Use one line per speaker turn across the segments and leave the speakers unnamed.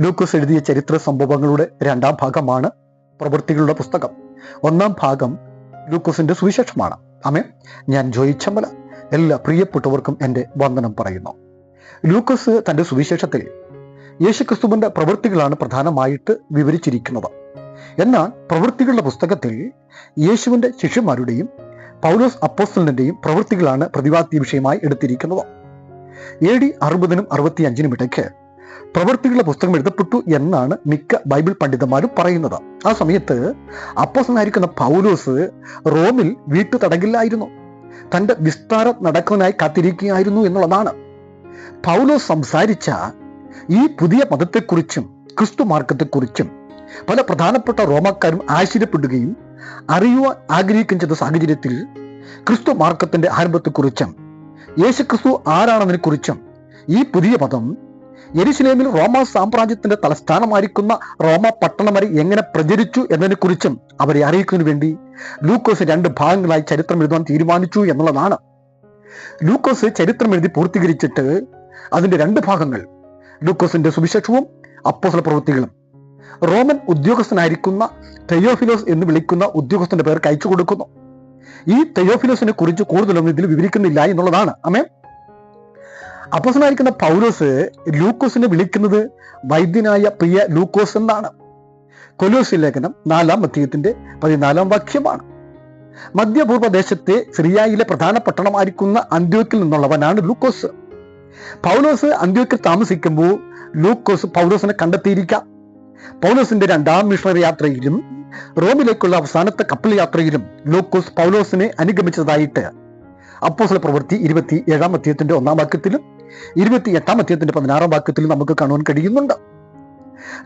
ലൂക്കോസ് എഴുതിയ ചരിത്ര സംഭവങ്ങളുടെ രണ്ടാം ഭാഗമാണ് പ്രവൃത്തികളുടെ പുസ്തകം. ഒന്നാം ഭാഗം ലൂക്കോസിന്റെ സുവിശേഷമാണ്. അമേ ഞാൻ ജോയി ചമ്മല എല്ലാ പ്രിയപ്പെട്ടവർക്കും എന്റെ വന്ദനം പറയുന്നു. ലൂക്കോസ് തന്റെ സുവിശേഷത്തിൽ യേശുക്രിസ്തുവിന്റെ പ്രവൃത്തികളാണ് പ്രധാനമായിട്ട് വിവരിച്ചിരിക്കുന്നത്. എന്നാൽ പ്രവൃത്തികളുടെ പുസ്തകത്തിൽ യേശുവിന്റെ ശിഷ്യന്മാരുടെയും പൗലോസ് അപ്പോസ്റ്റലിന്റെയും പ്രവൃത്തികളാണ് പ്രതിപാദ്യ വിഷയമായി എടുത്തിരിക്കുന്നത്. എ ഡി അറുപതിനും അറുപത്തി അഞ്ചിനും ഇടയ്ക്ക് പ്രവൃത്തികളുടെ പുസ്തകം എഴുതപ്പെട്ടു എന്നാണ് മിക്ക ബൈബിൾ പണ്ഡിതന്മാരും പറയുന്നത്. ആ സമയത്ത് അപ്പോസനായിരിക്കുന്ന പൗലോസ് റോമിൽ വീട്ടു തടങ്കിലായിരുന്നു. തന്റെ വിസ്താരം നടക്കുന്നതിനായി കാത്തിരിക്കുകയായിരുന്നു എന്നുള്ളതാണ്. പൗലോസ് സംസാരിച്ച ഈ പുതിയ മതത്തെക്കുറിച്ചും ക്രിസ്തു മാർഗത്തെക്കുറിച്ചും പല പ്രധാനപ്പെട്ട റോമക്കാരും ആശ്ചര്യപ്പെടുകയും അറിയുവാൻ ആഗ്രഹിക്കുകയും ചെയ്ത സാഹചര്യത്തിൽ ക്രിസ്തു മാർഗത്തിന്റെ ആരംഭത്തെക്കുറിച്ചും യേശു ക്രിസ്തു ആരാണെന്നതിനെ കുറിച്ചും ഈ പുതിയ മതം യെരുശലേമിൽ റോമ സാമ്രാജ്യത്തിന്റെ തലസ്ഥാനമായിരിക്കുന്ന റോമ പട്ടണം വരെ എങ്ങനെ പ്രചരിച്ചു എന്നതിനെ കുറിച്ചും അവരെ അറിയിക്കുന്നതിന് വേണ്ടി ലൂക്കോസ് രണ്ട് ഭാഗങ്ങളായി ചരിത്രം എഴുതാൻ തീരുമാനിച്ചു എന്നുള്ളതാണ്. ലൂക്കോസ് ചരിത്രം എഴുതി പൂർത്തീകരിച്ചിട്ട് അതിന്റെ രണ്ട് ഭാഗങ്ങൾ ലൂക്കോസിന്റെ സുവിശേഷവും അപ്പോസല പ്രവൃത്തികളും. റോമൻ ഉദ്യോഗസ്ഥനായിരിക്കുന്ന തെയോഫിലോസ് എന്ന് വിളിക്കുന്ന ഉദ്യോഗസ്ഥന്റെ പേർക്ക് അയച്ചു കൊടുക്കുന്നു. ഈ തെയോഫിലോസിനെ കുറിച്ച് കൂടുതലൊന്നും ഇതിൽ വിവരിക്കുന്നില്ല എന്നുള്ളതാണ്. അമേ അപ്പോസനായിരിക്കുന്ന പൗലോസ് ലൂക്കോസിനെ വിളിക്കുന്നത് വൈദ്യനായ പ്രിയ ലൂക്കോസ് എന്നാണ്. കൊലോസ് ലേഖനം നാലാം മധ്യത്തിന്റെ പതിനാലാം വാക്യമാണ്. മധ്യപൂർവ ദേശത്തെ സിറിയയിലെ പ്രധാന പട്ടണമായിരിക്കുന്ന അന്ത്യോക്കിൽ നിന്നുള്ളവനാണ് ലൂക്കോസ്. പൗലോസ് അന്ത്യോക്കിൽ താമസിക്കുമ്പോൾ ലൂക്കോസ് പൗലോസിനെ കണ്ടെത്തിയിരിക്കാം. പൗലോസിന്റെ രണ്ടാം മിഷണറി യാത്രയിലും റോമിലേക്കുള്ള അവസാനത്തെ കപ്പൽ യാത്രയിലും ലൂക്കോസ് പൗലോസിനെ അനുഗമിച്ചതായിട്ട് അപ്പോസല പ്രവൃത്തി ഇരുപത്തി ഏഴാം അധ്യയത്തിന്റെ ഒന്നാം വാക്യത്തിലും ഇരുപത്തി എട്ടാം അധ്യയത്തിന്റെ പതിനാറാം വാക്യത്തിൽ നമുക്ക് കാണുവാൻ കഴിയുന്നുണ്ട്.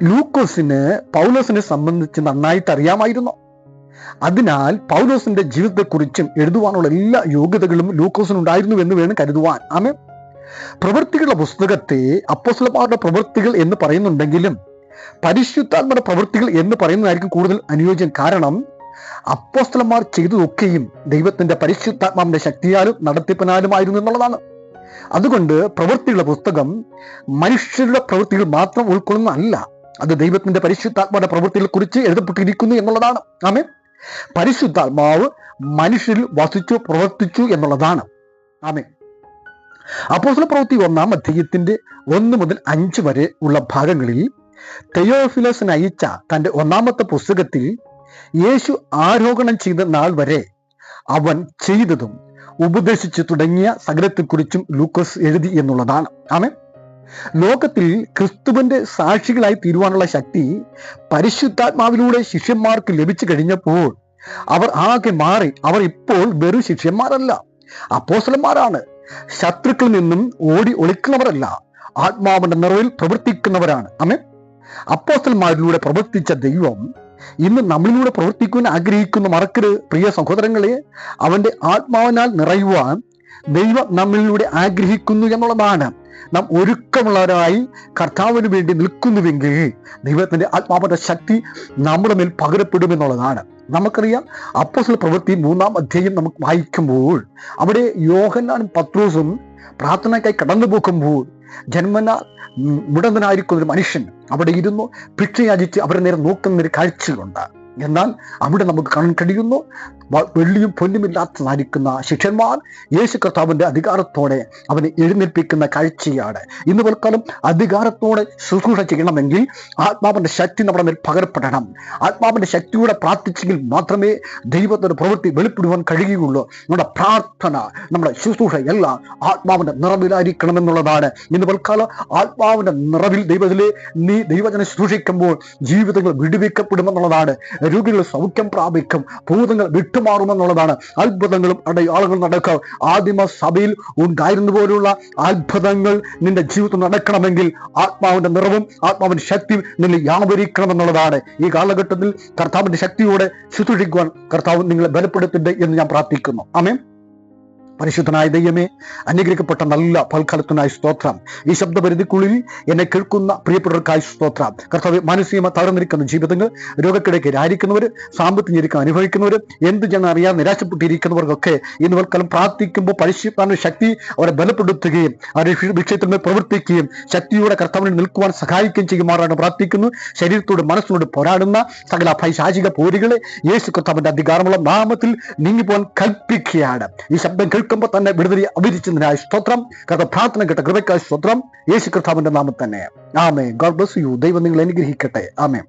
ലൂക്കോസിന് പൗലോസിനെ സംബന്ധിച്ച് നന്നായിട്ട് അറിയാമായിരുന്നു. അതിനാൽ പൗലോസിന്റെ ജീവിതത്തെക്കുറിച്ചും എഴുതുവാനുള്ള എല്ലാ യോഗ്യതകളും ലൂക്കോസിനുണ്ടായിരുന്നു എന്ന് വേണം കരുതുവാൻ. ആമേ പ്രവൃത്തികളുടെ പുസ്തകത്തെ അപ്പോസ്ലമാരുടെ പ്രവൃത്തികൾ എന്ന് പറയുന്നുണ്ടെങ്കിലും പരിശുദ്ധാത്മയുടെ പ്രവൃത്തികൾ എന്ന് പറയുന്നതായിരിക്കും കൂടുതൽ അനുയോജ്യം. കാരണം അപ്പോസ്തലന്മാർ ചെയ്തതൊക്കെയും ദൈവത്തിന്റെ പരിശുദ്ധാത്മാവിന്റെ ശക്തിയാലും നടത്തിപ്പിനാലുമായിരുന്നു എന്നുള്ളതാണ്. അതുകൊണ്ട് പ്രവൃത്തിയുള്ള പുസ്തകം മനുഷ്യരുടെ പ്രവൃത്തികൾ മാത്രം ഉൾക്കൊള്ളുന്നതല്ല. അത് ദൈവത്തിന്റെ പരിശുദ്ധാത്മാവിന്റെ പ്രവൃത്തികളെ കുറിച്ച് എഴുതപ്പെട്ടിരിക്കുന്നു എന്നുള്ളതാണ്. ആമേ പരിശുദ്ധാത്മാവ് മനുഷ്യരിൽ വസിച്ചു പ്രവർത്തിച്ചു എന്നുള്ളതാണ്. ആമേ അപ്പോസ്തല പ്രവൃത്തി ഒന്നാം അധ്യായത്തിന്റെ ഒന്ന് മുതൽ അഞ്ച് വരെ ഉള്ള ഭാഗങ്ങളിൽ തെയോഫിലസിന് അയച്ച തന്റെ ഒന്നാമത്തെ പുസ്തകത്തിൽ യേശു ആരോഹണം ചെയ്ത നാൾ വരെ അവൻ ചെയ്തതും ഉപദേശിച്ചു തുടങ്ങിയ സകലത്തെക്കുറിച്ചും ലൂക്കോസ് എഴുതി എന്നുള്ളതാണ്. ആമേ ലോകത്തിൽ ക്രിസ്തുവിന്റെ സാക്ഷികളായി തീരുവാനുള്ള ശക്തി പരിശുദ്ധാത്മാവിലൂടെ ശിഷ്യന്മാർക്ക് ലഭിച്ചു കഴിഞ്ഞപ്പോൾ അവർ ആകെ മാറി. അവർ ഇപ്പോൾ വെറും ശിഷ്യന്മാരല്ല അപ്പോസലന്മാരാണ് ശത്രുക്കളിൽ നിന്നും ഓടി ഒളിക്കുന്നവരല്ല ആത്മാവിന്റെ നിറവിൽ പ്രവർത്തിക്കുന്നവരാണ്. അമേ അപ്പോസ്റ്റൽമാരിലൂടെ പ്രവർത്തിച്ച ദൈവം ഇന്ന് നമ്മളിലൂടെ പ്രവർത്തിക്കുവാൻ ആഗ്രഹിക്കുന്ന മറക്കരുത് പ്രിയ സഹോദരങ്ങളെ അവന്റെ ആത്മാവിനാൽ നിറയുവാൻ ദൈവം നമ്മളിലൂടെ ആഗ്രഹിക്കുന്നു എന്നുള്ളതാണ്. നാം ഒരുക്കമുള്ളവരായി കർത്താവിന് വേണ്ടി നിൽക്കുന്നുവെങ്കിൽ ദൈവത്തിന്റെ ആത്മാവിന്റെ ശക്തി നമ്മുടെ മേൽ പകരപ്പെടുമെന്നുള്ളതാണ് നമുക്കറിയാം അപ്പോസൽ പ്രവൃത്തി മൂന്നാം അധ്യായം നമുക്ക് വായിക്കുമ്പോൾ അവിടെ യോഹന്നാനും പത്രോസും പ്രാർത്ഥനയ്ക്കായി കടന്നു പോകുമ്പോൾ ജന്മന മുടന്തനായിരിക്കുന്ന ഒരു മനുഷ്യൻ അവിടെ ഇരുന്നു ഭിക്ഷയാചിച്ച് അവരെ നേരെ നോക്കുന്ന ഒരു കാഴ്ചയുണ്ട് എന്നാൽ അവിടെ നമുക്ക് കാണാൻ കഴിയുന്നു വെള്ളിയും പൊന്നുമില്ലാത്ത നരിക്കുന്ന ശിഷ്യന്മാർ യേശു കർത്താവിന്റെ അധികാരത്തോടെ അവനെ എഴുന്നേൽപ്പിക്കുന്ന കാഴ്ചയാണ്. ഇന്ന് തൽക്കാലം അധികാരത്തോടെ ശുശ്രൂഷ ചെയ്യണമെങ്കിൽ ആത്മാവിന്റെ ശക്തി നമ്മുടെ മേൽ പകരപ്പെടണം. ആത്മാവിന്റെ ശക്തിയോടെ പ്രാർത്ഥിച്ചെങ്കിൽ മാത്രമേ ദൈവത്തിന്റെ പ്രവൃത്തി വെളിപ്പെടുവാൻ കഴിയുകയുള്ളൂ. നമ്മുടെ പ്രാർത്ഥന നമ്മുടെ ശുശ്രൂഷ എല്ലാം ആത്മാവിന്റെ നിറവിലായിരിക്കണം എന്നുള്ളതാണ് ഇന്ന് തൽക്കാലം ആത്മാവിന്റെ നിറവിൽ ദൈവത്തിലെ നീ ദൈവജനെ ശുശ്രൂഷിക്കുമ്പോൾ ജീവിതങ്ങൾ വിടുവിക്കപ്പെടുമെന്നുള്ളതാണ് രോഗികൾ സൗഖ്യം പ്രാപിക്കും. ഭൂതങ്ങൾ വിട്ടുമാറുമെന്നുള്ളതാണ് അത്ഭുതങ്ങളും അടയാളങ്ങളും നടക്കുക. ആദിമ സഭയിൽ ഉണ്ടായിരുന്ന പോലുള്ള അത്ഭുതങ്ങൾ നിന്റെ ജീവിതം നടക്കണമെങ്കിൽ ആത്മാവിന്റെ നിറവും ആത്മാവിന്റെ ശക്തിയും നിന്നെ യാവരിക്കണമെന്നുള്ളതാണ്. ഈ കാലഘട്ടത്തിൽ കർത്താവിന്റെ ശക്തിയോടെ ശുശ്രൂഷിക്കുവാൻ കർത്താവ് നിങ്ങളെ ബലപ്പെടുത്തട്ടെ എന്ന് ഞാൻ പ്രാർത്ഥിക്കുന്നു. ആമേ പരിശുദ്ധനായ ദൈവമേ അനുഗ്രഹിക്കപ്പെട്ട നല്ല പൽക്കാലത്തിനായി സ്തോത്രം. ഈ ശബ്ദപരിധിക്കുള്ളിൽ എന്നെ കേൾക്കുന്ന പ്രിയപ്പെട്ടവർക്കായി സ്തോത്രം. കർത്താവ് മാനസികമ തകർന്നിരിക്കുന്ന ജീവിതങ്ങൾ രോഗക്കിടയ്ക്ക് ആയിരിക്കുന്നവർ സാമ്പത്തിക ഞെരുക്കം അനുഭവിക്കുന്നവർ എന്ത് ജനം അറിയാൻ നിരാശപ്പെട്ടിരിക്കുന്നവർക്കൊക്കെ ഇന്ന് പ്രാർത്ഥിക്കുമ്പോൾ പരിശുദ്ധാന ശക്തി അവരെ ബലപ്പെടുത്തുകയും അവരെ വിഷയത്തിന്മേൽ പ്രവർത്തിക്കുകയും ശക്തിയോടെ കർത്താവിനെ നിൽക്കുവാൻ സഹായിക്കുകയും ചെയ്യുമാറാണ് പ്രാർത്ഥിക്കുന്നു. ശരീരത്തോട് മനസ്സിനോട് പോരാടുന്ന സകല പൈശാചിക പോരികളെ യേശു കർത്താവിന്റെ അധികാരമുള്ള നാമത്തിൽ നീങ്ങിപ്പോവാൻ കൽപ്പിക്കുകയാണ്. ഈ ശബ്ദം കേൾക്കുമ്പോൾ തന്നെ വിടുതലി അഭിരിച്ചതിനായ സ്തോത്രം. കഥ പ്രാർത്ഥന കേട്ട കൃപയ്ക്കായ സ്തോത്രം. യേശു കർത്താവിന്റെ നാമം തന്നെ. ആമേ ഗോഡ് ബ്ലസ് യു. ദൈവം നിങ്ങൾ അനുഗ്രഹിക്കട്ടെ. ആമേ